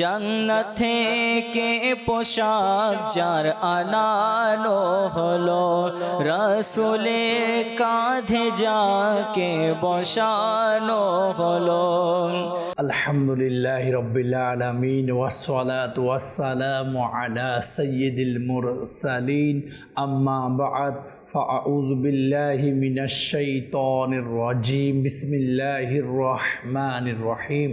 জান্নাত থেকে পোশাক যার আনানো হলো রসুলের কাঁধে যাকে বসানো হলো الحمد لله رب العالمين والصلاة والسلام على سيد المرسلين أما بعد فأعوذ بالله من الشيطان الرجيم بسم الله الرحمن الرحيم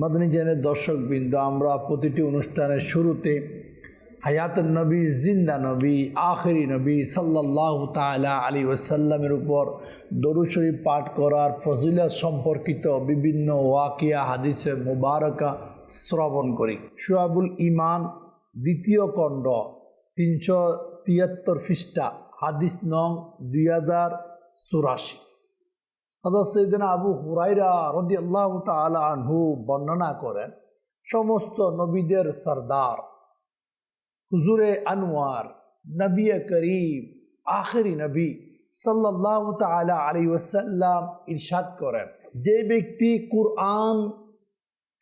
মাদানী চ্যানেলের দর্শকবৃন্দ, আমরা প্রতিটি অনুষ্ঠানের শুরুতে হায়াত নবী, জিন্দা নবী, আখেরি নবী সাল্লাহ তালা আলী ওসাল্লামের উপর দরু শরীফ পাঠ করার ফজিলত সম্পর্কিত বিভিন্ন ওয়াকিয়া, হাদিসে মুবারকা শ্রবণ করি। সুয়াবুল ইমান দ্বিতীয় খণ্ড, তিনশো তিয়াত্তর খ্রিস্টা হাদিস নং দুই হাজার চুরাশি। আবু হুরাইরা রদি আল্লাহ আনহু বর্ণনা করেন, সমস্ত নবীদের সর্দার, হুজুরে আনোয়ার নবী করিম, আখেরি নবী সাল্লাহ তালা আলী ওসাল্লাম ইরশাদ করেন। যে ব্যক্তি কুরআন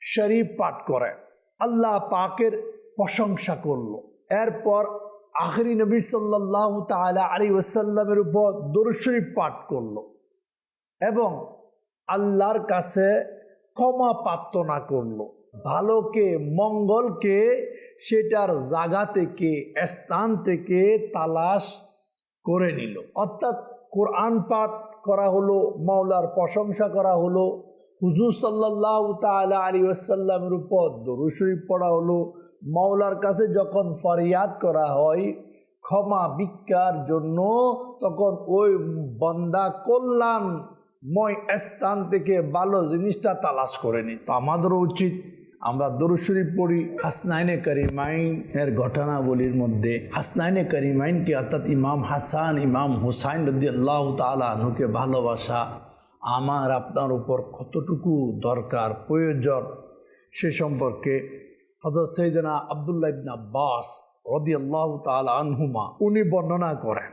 শরীফ পাঠ করে, আল্লাহ পাকের প্রশংসা করল। এরপর আখরি নবী সাল্লাহ তালা আলী ওসাল্লামের উপর দরুদ পাঠ করল। এবং আল্লাহর কাছে ক্ষমা প্রার্থনা করল। ভালোকে মঙ্গলকে সেটার জায়গা থেকে, স্থান থেকে তালাশ করে নিল। অর্থাৎ কোরআন পাঠ করা হলো, মাওলার প্রশংসা করা হলো, হুজুর সাল্লাহ তালা আলী আসাল্লামের উপর দরুশরীফ পড়া হলো, মাওলার কাছে যখন ফরিয়াদ করা হয়, ক্ষমা ভিক্ষার জন্য তখন ওই বন্দা কল্যাণময় স্থান থেকে ভালো জিনিসটা তালাশ করে নি। তো আমাদেরও উচিত আমরা দরুশরীফ পড়ি, হাসনাইনে করিমাইন এর ঘটনাবলীর মধ্যে। হাসনাইনে করিমাইনকে অর্থাৎ ইমাম হাসান, ইমাম হুসাইন রদি আল্লাহ তালুকে ভালোবাসা আমার, আপনার উপর কতটুকু দরকার, প্রয়োজন সে সম্পর্কে হজরত সৈদনা আবদুল্লাহ আব্বাস রদি আল্লাহ তাল আনহুমা উনি বর্ণনা করেন।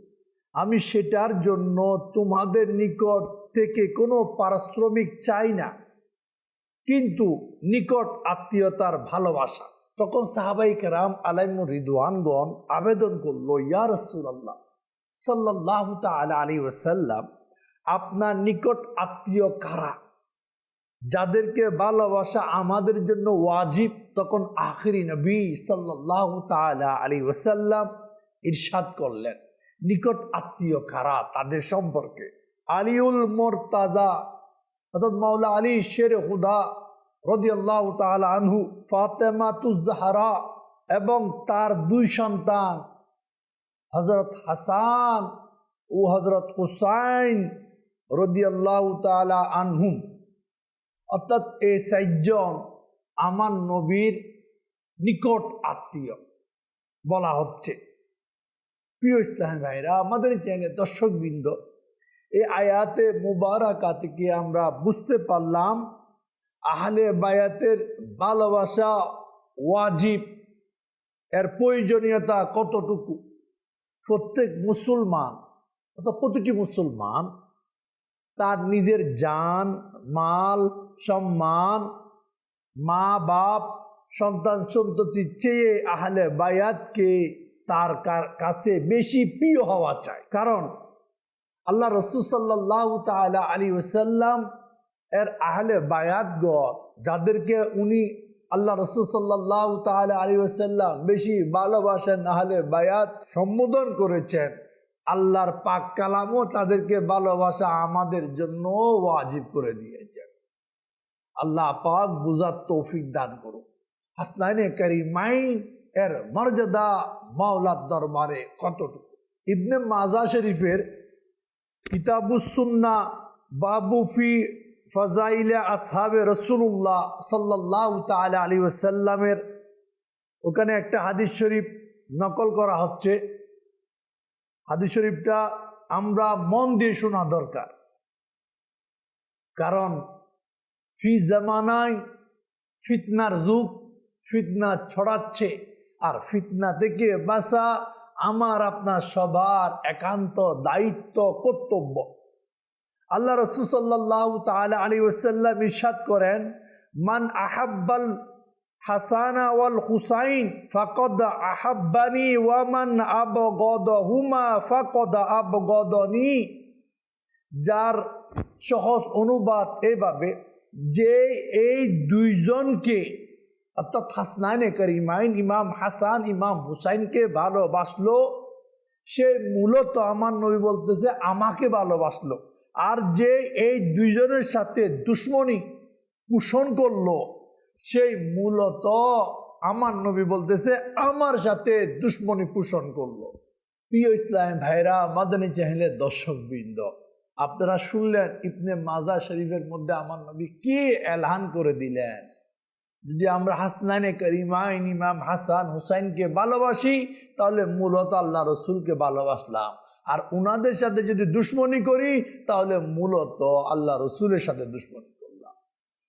আমি সেটার জন্য তোমাদের নিকট থেকে কোনো পারিশ্রমিক চাই না। কিন্তু নিকট আত্মীয়তার ভালোবাসা। তখন সাহাবাই কেরাম আলাইমুর রিদওয়ানগণ আবেদন করল, ইয়া রসুল্লাহ সাল্লাহ তালা আলী ওসাল্লাম আপনার নিকট আত্মীয় কারা? যাদেরকে ভালোবাসা আমাদের জন্য ওয়াজিব? তখন আখরি নবী সাল্লাহ তালা আলী ওসাল্লাম ইরশাদ করলেন। নিকট আত্মীয় কারা তাদের সম্পর্কে? আলিউল মোরতাজা অর্থাৎ মাওলা আলী শের হুদা রদি আল্লাহ আনহু ফাতেমা তুজাহারা এবং তার দুই সন্তান হজরত হাসান ও হজরত হুসাইন রদি আল্লাহ তালা আনহুম অর্থাৎ এই চারজন আমার নবীর নিকট আত্মীয় বলা হচ্ছে। প্রিয় ইসলাম ভাইরা, আমাদের চ্যানেল দর্শকবৃন্দ, এই আয়াতে মুবারাকা থেকে আমরা বুঝতে পারলাম? আহলে বায়াতের ভালোবাসা ওয়াজিব, এর প্রয়োজনীয়তা কতটুকু? প্রত্যেক মুসলমান, অর্থাৎ প্রতিটি মুসলমান তার নিজের জান, মাল, সম্মান মা বাপ সন্তান সন্ততি চেয়ে আহলে বায়াতকে তার কাছে বেশি প্রিয় হওয়া চায় কারণ আল্লাহ রসুল সাল্লাহ তালা আলী ওসাল্লাম এর আহলে বায়াতগ যাদেরকে উনি আল্লাহ রসুল সাল্লাহ তাহলে আলী ওসাল্লাম বেশি ভালোবাসেন নাহলে বায়াত সম্বোধন করেছেন, আল্লাহর পাক কালামও তাদেরকে ভালোবাসা আমাদের জন্য ওয়াজিব করে দিয়েছেন। আল্লাহ পাক বুঝার তৌফিক দান করুন। হাসনাইনে কারিমাইন এর মর্যাদা মাওলার দরবারে কতটুকু? ইবনে মাজা শরীফের কিতাবুসুন্না বাবুফি ফজাইলে আসহাবে রসুল্লাহ সাল্লাহ তালা আলী ওসাল্লামের ওখানে একটা হাদিস শরীফ নকল করা হচ্ছে। হাদিস শরীফটা আমরা মন দিয়ে শোনা দরকার। কারণ ফি জামানায় ফিতনার যুগ, ফিতনা ছড়াচ্ছে। আর ফিতনা থেকে বাঁচা আমার আপনার সবার একান্ত দায়িত্ব, কর্তব্য। আল্লাহ রসুল সাল্লাহ তালা আলী ওসাল্লাম ইরশাদ করেন, মান আহাব্বাল হাসানা ওয়াল হুসাইন ফাকদ আহাব্বানি ওয়ামান আবগদ হুমা ফাকদ আবগদনি। যার সহজ অনুবাদ এভাবে, যে এই দুইজনকে অর্থাৎ হাসনাইনে করিমাইন ইমাম হাসান ইমাম হুসাইনকে ভালোবাসলো সে মূলত আমার নবী বলতেছে আমাকে ভালোবাসলো আর যে এই দুইজনের সাথে দুশ্মনী পোষণ করল, সেই মূলত আমার নবী বলতেছে, আমার সাথে দুশ্মনী পোষণ করল। প্রিয় ইসলাম ভাইরা, মাদানী চাহিলে দর্শক বৃন্দ আপনারা শুনলেন ইবনে মাজা শরীফের মধ্যে আমার নবী কি এলান করে দিলেন? যদি আমরা হাসনাইনে করিমাইন ইমাম হাসান হুসাইনকে ভালোবাসি, তাহলে মূলত আল্লাহ রসুলকে ভালোবাসলাম। আর উনাদের সাথে যদি দুশ্মনী করি, তাহলে মূলত আল্লাহ রসুলের সাথে দুশ্মনী করলাম।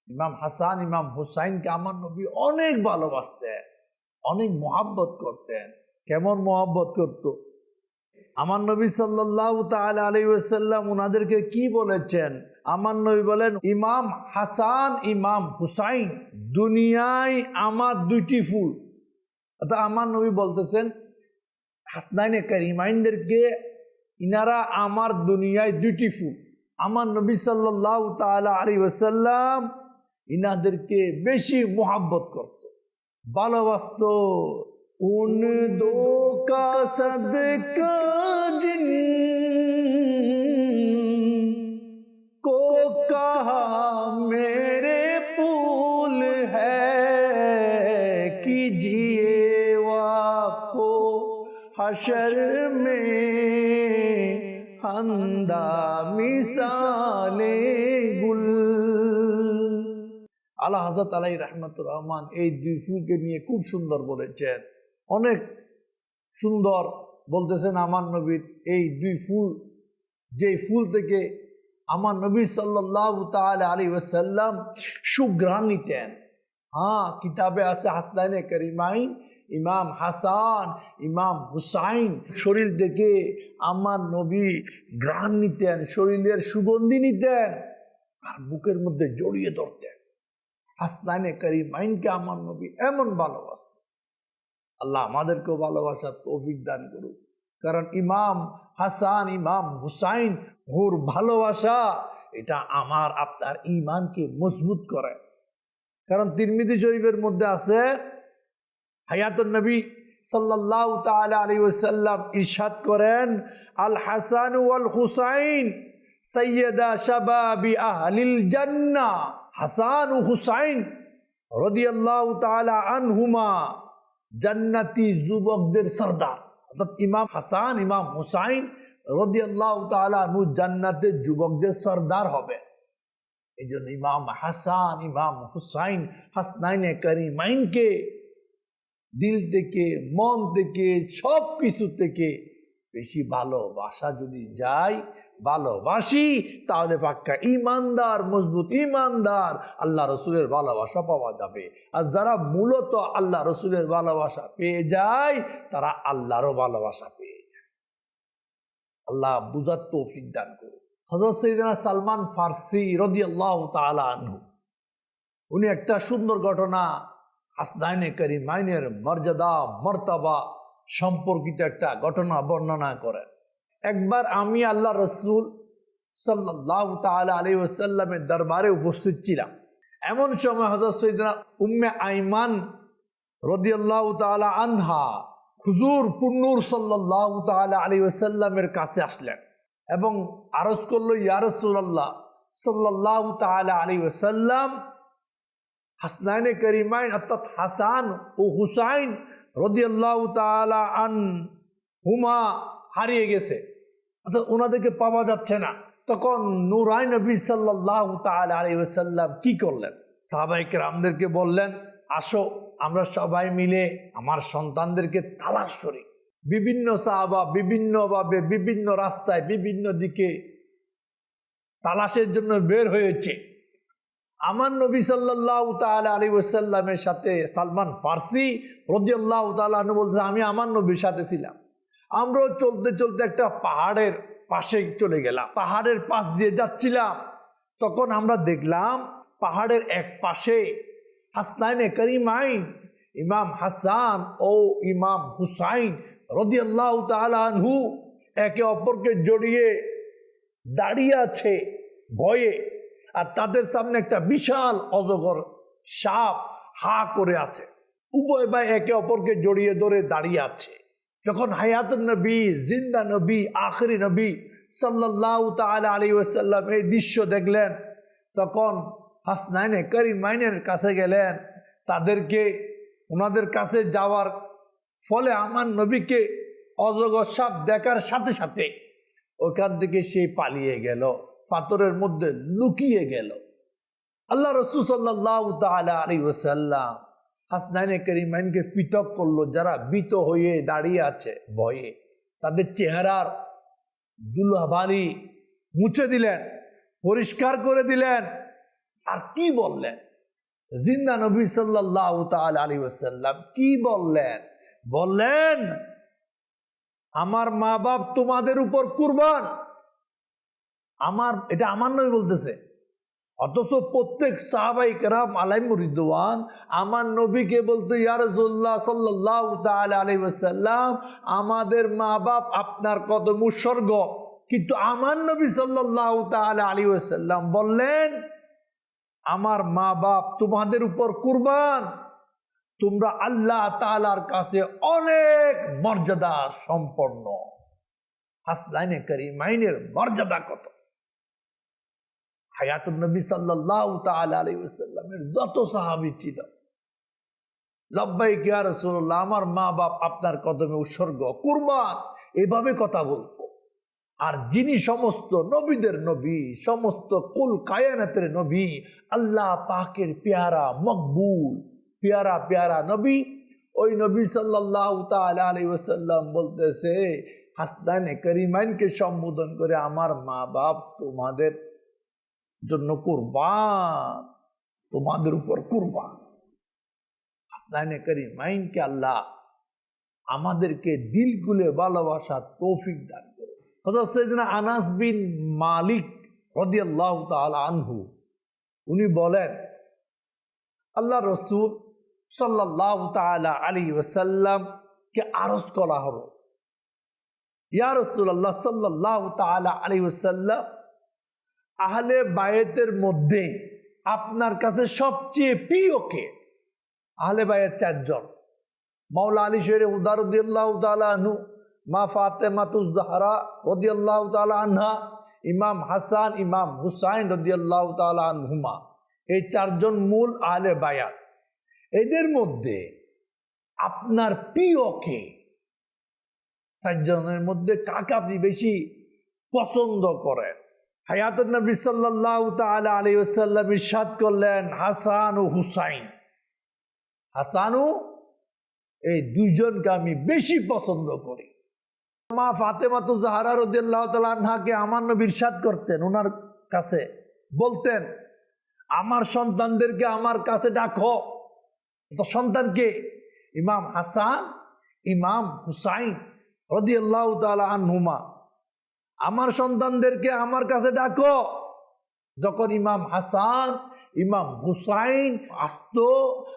ইমাম হাসান, ইমাম হুসাইনকে আমার নবী অনেক ভালোবাসতেন, অনেক মহাব্বত করতেন। কেমন মহাব্বত করত? আমার নবী সাল্লাহ তালা আলী ওসাল্লাম ওনাদেরকে কি বলেছেন? আমার নবী বলেন, ইমাম হাসান, ইমাম হুসাইন, দুনিয়ায় আমার দুইটি ফুল। অর্থাৎ আমার নবী বলতেছেন হাসনাইনে কারিমাইনদেরকে ইনারা আমার দুনিয়ায় দুইটি ফুল। আমার নবী সাল্লাহ তালা আলী ওসাল্লাম ইনাদেরকে বেশি মোহাব্বত করত, ভালোবাসত উন দো কা সদকা জিন को कहा मेरे पुल है कीजिए वापो हशर में हंदा मिसाले गुल আল্লাহ হাজরত আলাই রহমতুর রহমান এই দুই ফুলকে নিয়ে খুব সুন্দর বলেছেন অনেক সুন্দর বলতেছেন আমার নবীর এই দুই ফুল যে ফুল থেকে আমার নবী সাল্লাহ তাল আলী ওসাল্লাম সুগ্রাণ নিতেন হ্যাঁ কিতাবে আছে হাসনাইনে করিমাইন, ইমাম হাসান, ইমাম হুসাইন, শরীর থেকে আমার নবী গ্রাণ নিতেন শরীরের সুগন্ধি নিতেন আর বুকের মধ্যে জড়িয়ে ধরতেন। হাসনাইনে করিমাইনকে আমার নবী এমন ভালোবাসতেন। আল্লাহ আমাদেরকেও ভালোবাসার তৌফিক দান করুক। কারণ ইমাম হাসান, ইমাম হুসাইন হুর ভালোবাসা, এটা আমার, আপনার ইমানকে মজবুত করে। কারণ তিরমিদি শরীফের মধ্যে আছে, হায়াতুন নবী সাল্লাহ তালা আলী ওসাল্লাম ইরশাদ করেন, আল হাসান ওয়াল হুসাইন সৈয়দা শাবাবি আহলিল জান্না হাসান ও হুসাইন রদিয়াল্লাহ তালা আনহুমা। জান্নাতি যুবকদের সর্দার। অর্থাৎ ইমাম হাসান, ইমাম হুসাইন রদি আল্লাহ তালু জান্নাতের যুবকদের সর্দার হবে। এই জন্য ইমাম হাসান, ইমাম হুসাইন, হাসনাইনে করিমাইনকে দিল থেকে, মন থেকে সব কিছু থেকে বেশি ভালোবাসা যদি যায় ভালোবাসি, তাহলে পাক্কা ইমানদার, মজবুত ইমানদার আল্লাহ রসুলের ভালোবাসা পাওয়া যাবে। আর যারা মূলত আল্লাহ রসুলের ভালোবাসা পেয়ে যায়, তারা আল্লাহরও ভালোবাসা পেয়ে যায়। আল্লাহ বুঝার তৌফিক দান করে হজরত সৈদানা সালমান ফার্সি রদি আল্লাহ তালা আনহু, উনি একটা সুন্দর ঘটনা হাসনাইনে করিমাইনের মর্যাদা, মর্তাবা সম্পর্কিত একটা ঘটনা বর্ণনা করেন। একবার আমি আল্লাহ রসুল সাল্লাহ তালা আলী ওসাল্লামের দরবারে উপস্থিত ছিলাম। এমন সময় হজরত সৈদনা উম্মে আইমান রদিয়াল্লাহ তালা আনহা হুজুর পুন্নুর সাল্লাহ তালা আলী ওসাল্লামের কাছে আসলেন এবং আরজ করল ইয়ারসুল্লাহ সাল্লাহ তালা আলী ওসাল্লাম হাসনাইনে করিমাইন অর্থাৎ হাসান ও হুসাইন আন হুমা হারিয়ে গেছে। অর্থাৎ ওনাদেরকে পাওয়া যাচ্ছে না। তখন নুরাই নবী সাল্লাহ তালা আলী কি করলেন? সাহাবাইকে রামদেরকে বললেন, আসো, আমরা সবাই মিলে আমার সন্তানদেরকে তালাশ করি। বিভিন্ন সাহাবা বিভিন্নভাবে বিভিন্ন রাস্তায় বিভিন্ন দিকে তালাশের জন্য বের হয়েছে। আমার নবী সাল্লাহ তাল আলী ওসাল্লামের সাথে সালমান ফার্সি রদিয়াল্লাহ তালু বলতে আমি আমার নবীর সাথে ছিলাম। আমরাও চলতে চলতে একটা পাহাড়ের পাশে চলে গেলাম। পাহাড়ের পাশ দিয়ে যাচ্ছিলাম। তখন আমরা দেখলাম পাহাড়ের এক পাশে হাসনাইনে করিমাইন ইমাম হাসান ও ইমাম হুসাইন রদিয়াল্লাহ তালহু একে অপরকে জড়িয়ে দাঁড়িয়ে আছে ভয়ে আর তাদের সামনে একটা বিশাল অজগর সাপ হা করে আছে। উভয় ভাই একে অপরকে জড়িয়ে ধরে দাঁড়িয়ে আছে। যখন হায়াত নবী, জিন্দা নবী, আখরি নবী সাল্লাহ আলী ওসাল্লাম এই দৃশ্য দেখলেন, তখন হাসনাইনে করিমাইনের কাছে গেলেন। তাদেরকে ওনাদের কাছে যাওয়ার ফলে আমার নবীকে অজগর সাপ দেখার সাথে সাথে ওখান থেকে সে পালিয়ে গেল। পাথরের মধ্যে লুকিয়ে গেল। আল্লাহ রসুল সাল্লাহ হাসনাইনে করিমাইনকে পৃথক করল, যারা বিত হয়ে দাঁড়িয়ে আছে ভয়ে। তাদের চেহারার দুলাবালি মুছে দিলেন, পরিষ্কার করে দিলেন। আর কি বললেন? জিন্দা নবী সাল্লাহ তাল কি বললেন? বললেন, আমার মা বাপ তোমাদের উপর কুরবান। আমার, এটা আমার নয় বলতেছে। অথচ প্রত্যেক সাহাবাই কেরাম আলাইমুরিদওয়ান আমার নবীকে বলতো ইয়ারজুল্লাহ সাল্লাহ আলী ওসাল্লাম আমাদের মা বাপ আপনার কদম উৎসর্গ কিন্তু আমার নবী সাল্লাহ তালা আলী ওসাল্লাম বললেন, আমার মা বাপ তোমাদের উপর কুরবান। তোমরা আল্লাহ তালার কাছে অনেক মর্যাদা সম্পন্ন। হাসলাইনে করি মাইনের মর্যাদা কত? হায়াত নবী সাল্লাহ তালামের যত সাহাবি ছিল। লব্বাই আমার মা বাপ আপনার কদমে উৎসর্গ, কুরবান। এভাবে কথা বলব। আর যিনি সমস্ত নবীদের নবী, সমস্ত কুল কায়ানাতের নবী, আল্লাহ পাকের পেয়ারা মকবুল, পেয়ারা পেয়ারা নবী। ওই নবী সাল্লাহ তালি বলতেছে হাসদানে করিমাইনকে সম্বোধন করে, আমার মা বাপ তোমাদের জন্য কুরবান, তোমাদের উপর কুরবান। হাসনাইনে করিমাইনকে আল্লাহ আমাদেরকে দিল গুলে ভালোবাসা তৌফিক দান করে আনাস বিন মালিক রদিয়াল্লাহ তাল আনহু, উনি বলেন, আল্লাহ রসুল সাল্লাহ তালা আলী ওসাল্লামকে আরজ করা হলো। ইয়া রসুল আল্লাহ সাল্লাহ তালা আলী ওসাল্লাম আহলে বায়েতের মধ্যে আপনার কাছে সবচেয়ে প্রিয় কে? আহলে বায়ের চারজন। মাওলা আলী শের উদারুদ্দিল্লাহ তালু মা ফাতে মাতুজাহারা রদিয়াল্লাহ তালা আনহা, ইমাম হাসান, ইমাম হুসাইন রদিয়াল্লাহ আনহুমা। এই চারজন মূল আহলে বায়াত। এদের মধ্যে আপনার প্রিয় কে? চারজনের মধ্যে কাকে আপনি বেশি পছন্দ করেন? হায়াত নবী সাল্লাহ তালা আলী ওসাল্লাম ইসাদ করলেন হাসান ও হুসাইন। হাসান এই দুইজনকে আমি বেশি পছন্দ করি। মা ফাতেমা তো জাহারা রদিয়াল্লাহ তালাকে আমার নবী ইরশাদ করতেন ওনার কাছে বলতেন, আমার সন্তানদেরকে আমার কাছে ডাকো। তো সন্তানকে ইমাম হাসান, ইমাম হুসাইন রদিয়াল্লাহ তালা আনহুমা। আমার সন্তানদেরকে আমার কাছে ডাকো। যখন ইমাম হাসান, ইমাম হুসাইন আসত,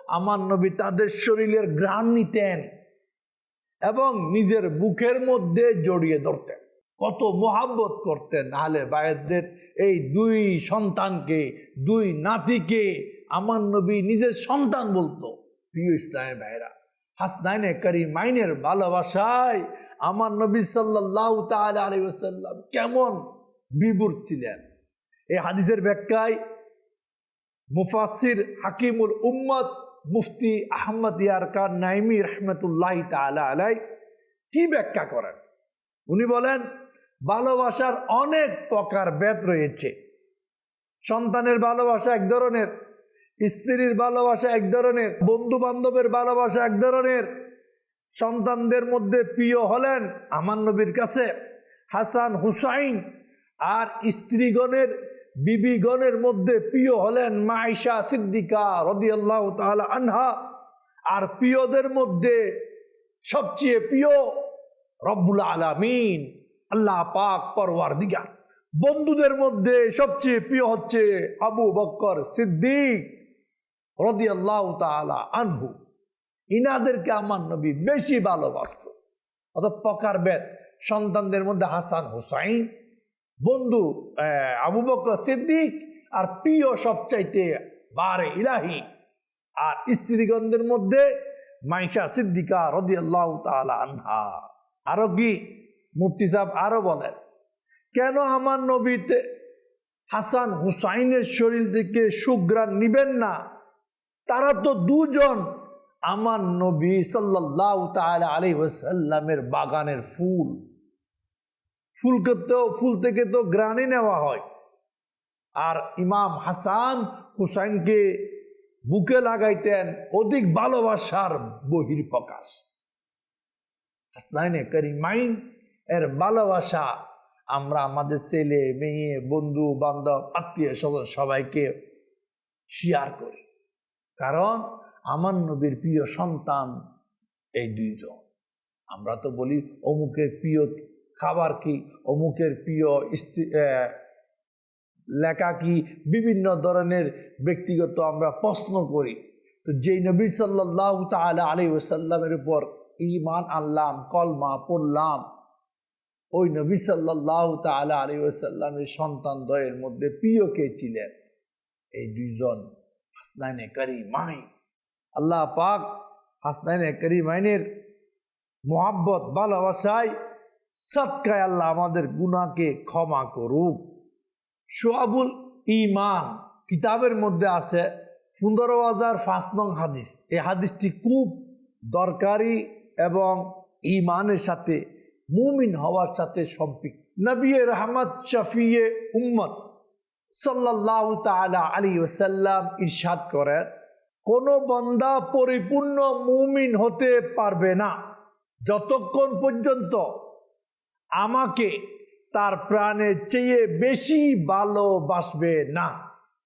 আমার নবী তাদের শরীরের গ্রাণ নিতেন এবং নিজের বুকের মধ্যে জড়িয়ে ধরতেন। কত মোহাব্বত করতেন আহলে বায়েদের এই দুই সন্তানকে, দুই নাতিকে, আমার নবী নিজের সন্তান বলতো। প্রিয় ইসলামের ভাইরা হাসনাইনে কারি মাইনের ভালোবাসায় আমার নবী সাল্লাহ তাল আলী ওসাল্লাম কেমন বিবুর ছিলেন? এই হাদিসের ব্যাখ্যায় মুফাসির হাকিমুল উম্মত মুফতি আহমদ ইয়ারকার নাইমি রহমতুল্লাহ তালা আলাই কি ব্যাখ্যা করেন? উনি বলেন, ভালোবাসার অনেক প্রকার ভেদ রয়েছে। সন্তানের ভালোবাসা এক ধরনের স্ত্রীর ভালোবাসা এক ধরনের বন্ধু বান্ধবের ভালোবাসা এক ধরনের। সন্তানদের মধ্যে প্রিয় হলেন আমার নবীর কাছে হাসান হুসাইন। আর স্ত্রীগণের, বিবিগণের মধ্যে প্রিয় হলেন মাইশা সিদ্দিকা রদিয়াল্লাহ তাআলা আনহা। আর প্রিয়দের মধ্যে সবচেয়ে প্রিয় রব্বুল আলামিন, আল্লাহ পাক পরওয়ার দিগার বন্ধুদের মধ্যে সবচেয়ে প্রিয় হচ্ছে আবু বক্কর সিদ্দিক। রদিয়াল্লাহ তাআলা আনহু। ইনাদেরকে আমার নবী বেশি ভালোবাসত। অর্থাৎ পকার বেদ। সন্তানদের মধ্যে হাসান হুসাইন, বন্ধু আবু বকর সিদ্দিক আর প্রিয় সবচাইতে বারে ইলাহি। আর স্ত্রীগণদের মধ্যে মাইশা সিদ্দিকা রদি আল্লাহ আনহা। আরও কি? মুফতি সাহেব আরও বলেন, কেন আমার নবীতে হাসান হুসাইনের শরীর থেকে সুগ্রাণ নিবেন না? তারা তো দুজন। আমার নবী সাল্লাহ ওসাল্লামের বাগানের ফুল। ফুলকে তো, ফুল থেকে তো গ্রানে নেওয়া হয়। আর ইমাম হাসান হুসাইনকে বুকে লাগাইতেন অধিক ভালোবাসার বহির প্রকাশ হাসনাইনে করিমাইন এর ভালোবাসা আমরা আমাদের ছেলে, মেয়ে, বন্ধু, বান্ধব আত্মীয় স্বজন সবাইকে শেয়ার করি। কারণ আমার নবীর প্রিয় সন্তান এই দুইজন। আমরা তো বলি, অমুকের প্রিয় খাবার কি? অমুকের প্রিয় স্ত্রী লেখা কি? বিভিন্ন ধরনের ব্যক্তিগত আমরা প্রশ্ন করি। তো যেই নবী সাল্লাহ তালা আলী ওসাল্লামের উপর ইমান আনলাম, কলমা পড়লাম, ওই নবী সাল্লাহ তালা আলী ওসাল্লামের সন্তান দ্বয়ের মধ্যে প্রিয় কে ছিলেন? এই দুইজন হাসনাইনে করিমাইন। আল্লাহ পাক হাসনাইনে করিমাইনের মোহাব্বত, ভালোবাসায় সৎকায় আল্লাহ আমাদের গুনাকে ক্ষমা করুক। সোয়াবুল ইমান কিতাবের মধ্যে আছে পনেরো হাজার পাঁচ নং হাদিস। এই হাদিসটি খুব দরকারি এবং ইমানের সাথে, মুমিন হওয়ার সাথে সম্পৃক্ত। নবী রহমত, শফিয়ে, উম্মত সাল্লাহ তালা আলী ওসাল্লাম ইরশাদ করেন কোনো বন্দা পরিপূর্ণ মুমিন হতে পারবে না। যতক্ষণ পর্যন্ত আমাকে তার প্রাণের চেয়ে বেশি ভালোবাসবে না।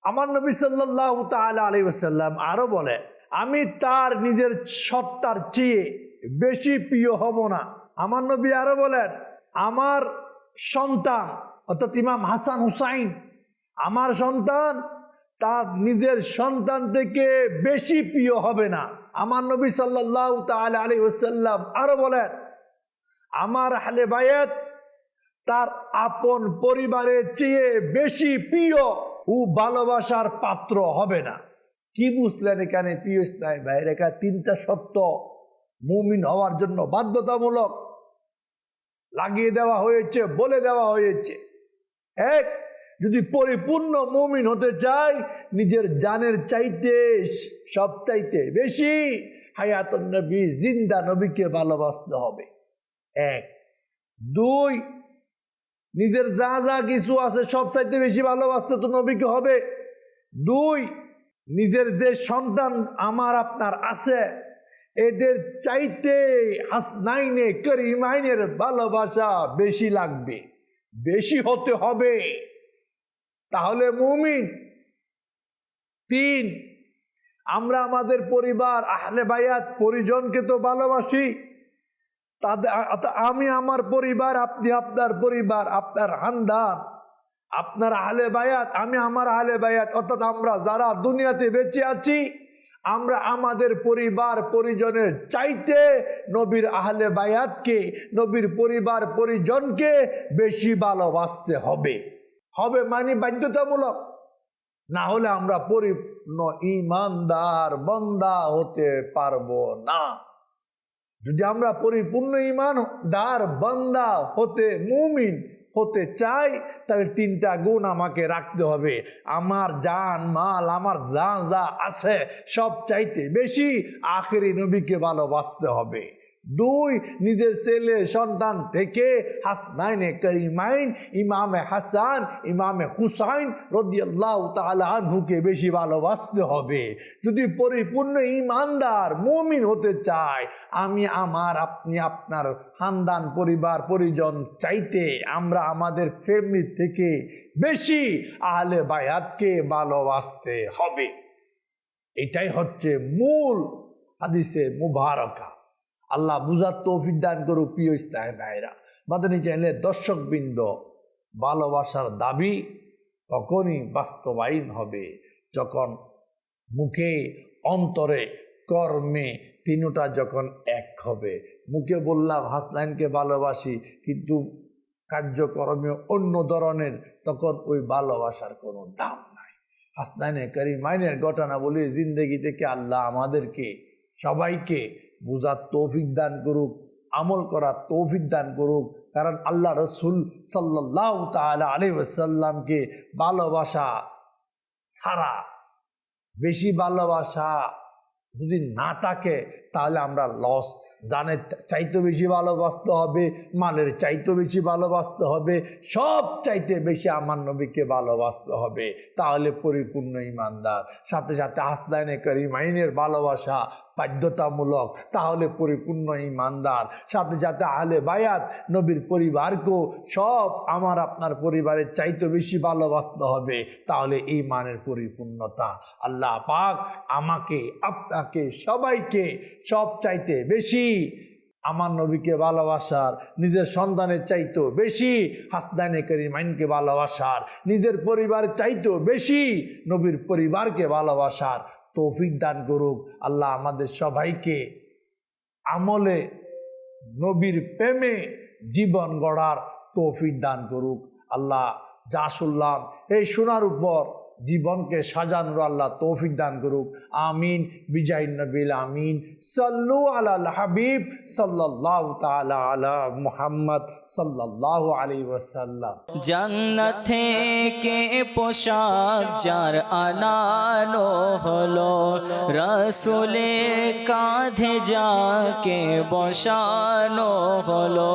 আমার নবী সাল্লাহ তালা আলী ওসাল্লাম আরও বলে, আমি তার নিজের সত্তার চেয়ে বেশি প্রিয় হব না। আমার নবী আরও বলেন, আমার সন্তান, অর্থাৎ ইমাম হাসান হুসাইন আমার সন্তান, তার নিজের সন্তান থেকে বেশি প্রিয় হবে না। আমার নবী সাল্লাহ তাল আলী ওসাল্লাম আরও বলেন, আমার হালে বায়াত তার আপন পরিবারের চেয়ে বেশি প্রিয় ও ভালোবাসার পাত্র হবে না। কি বুঝলেন এখানে প্রিয় ইসলাম ভাই রেখা তিনটা সত্য মুমিন হওয়ার জন্য বাধ্যতামূলক লাগিয়ে দেওয়া হয়েছে, বলে দেওয়া হয়েছে। এক যদি পরিপূর্ণ মুমিন হতে চাই নিজের জানের চাইতে সব চাইতে বেশি হায়াত নবী, জিন্দা নবীকে ভালোবাসতে হবে। এক। দুই, নিজের যা যা কিছু আছে সব চাইতে বেশি ভালোবাসতে তো নবীকে হবে। দুই, নিজের যে সন্তান আমার, আপনার আছে, এদের চাইতে হাসনাইনে, করিমাইনের ভালোবাসা বেশি লাগবে, বেশি হতে হবে। তাহলে মুমিন। তিন, আমরা আমাদের পরিবার, আহলে বায়াত, পরিজনকে তো ভালোবাসি। তাদের আমি আমার পরিবার, আপনি আপনার পরিবার, আপনার হান্দান, আপনার আহলে বায়াত, আমি আমার আহলে বায়াত। অর্থাৎ আমরা যারা দুনিয়াতে বেঁচে আছি, আমরা আমাদের পরিবার, পরিজনের চাইতে নবীর আহলে বায়াতকে, নবীর পরিবার, পরিজনকে বেশি ভালোবাসতে হবে। হবে মানে বাধ্যতামূলক। না হলে আমরা পরিপূর্ণ ইমানদার বন্দা হতে পারব না। যদি আমরা পরিপূর্ণ ইমানদার বন্দা হতে, মুমিন হতে চাই, তাহলে তিনটা গুণ আমাকে রাখতে হবে। আমার জান, মাল, আমার যা যা আছে, সব চাইতে বেশি আখেরি নবীকে ভালোবাসতে হবে। দুই নিজের ছেলে সন্তান থেকে হাসনাইনে করিমাইন ইমামে হাসান, ইমামে হুসাইন রদিয়াল্লাহ তাআলা আনহুকে বেশি ভালোবাসতে হবে। যদি পরিপূর্ণ ইমানদার মমিন হতে চায়, আমি আমার আপনি আপনার খানদান পরিবার পরিজন চাইতে আমরা আমাদের ফ্যামিলি থেকে বেশি আহলে বায়াতকে ভালোবাসতে হবে। এটাই হচ্ছে মূল হাদিসে মুবারকা। আল্লাহ বুঝার তৌফিক দান করুক, প্রিয় ইসলাম ভাইরা বাদানি চাইলে দর্শকবৃন্দ, ভালোবাসার দাবি তখনই বাস্তবায়ন হবে যখন মুখে, অন্তরে, কর্মে তিনটা যখন এক হবে। মুখে বললাম হাসনাইনকে ভালোবাসি, কিন্তু কার্যকর্মে অন্য ধরনের তখন ওই ভালোবাসার কোনো দাম নাই। হাসনাইনে করিমাইনের ঘটনা বলি জিন্দগি থেকে আল্লাহ আমাদেরকে, সবাইকে বুঝার তৌফিক দান করুক, আমল করার তৌফিক দান করুক। কারণ আল্লাহ রসুল সাল্লাহ তালা আলী ওসাল্লামকে ভালোবাসা ছাড়া, বেশি ভালোবাসা যদি না থাকে তাহলে আমরা লস জানের চাইতে বেশি ভালোবাসতে হবে, মালের চাইতে বেশি ভালোবাসতে হবে, সব চাইতে বেশি আমার নবীকে ভালোবাসতে হবে। তাহলে পরিপূর্ণ ইমানদার। সাথে সাথে হাসদাইনে করিমাইনের ভালোবাসা বাধ্যতামূলক। তাহলে পরিপূর্ণ ইমানদার। সাথে সাথে আহলে বায়াত, নবীর পরিবারকেও সব আমার আপনার পরিবারের চাইতে বেশি ভালোবাসতে হবে। তাহলে এই মানের পরিপূর্ণতা। আল্লাহ পাক আমাকে, আপনাকে, সবাইকে সব চাইতে বেশি আমার নবীকে ভালোবাসার, নিজের সন্তানের চাইতো বেশি হাসদানে করিমাইনকে ভালোবাসার, নিজের পরিবারের চাইতো বেশি নবীর পরিবারকে ভালোবাসার তৌফিক দান করুক। আল্লাহ আমাদের সবাইকে আমলে নবীর প্রেমে জীবন গড়ার তৌফিক দান করুক। আল্লাহ যা শুনলাম, এই শোনার উপর জীবনকে সাজানোর আল্লাহ তৌফিক দান করুক। আমিন। বিজয় নবিল আমিন। সাল্লু আলাল হাবিব সাল্লাহ তালা আলা মুহাম্মদ সাল্লাহ আলী ওসাল্লাম জান্নাত থেকে পোশাক যার আনানো হলো রসুলের কাঁধে যাকে বসানো হলো।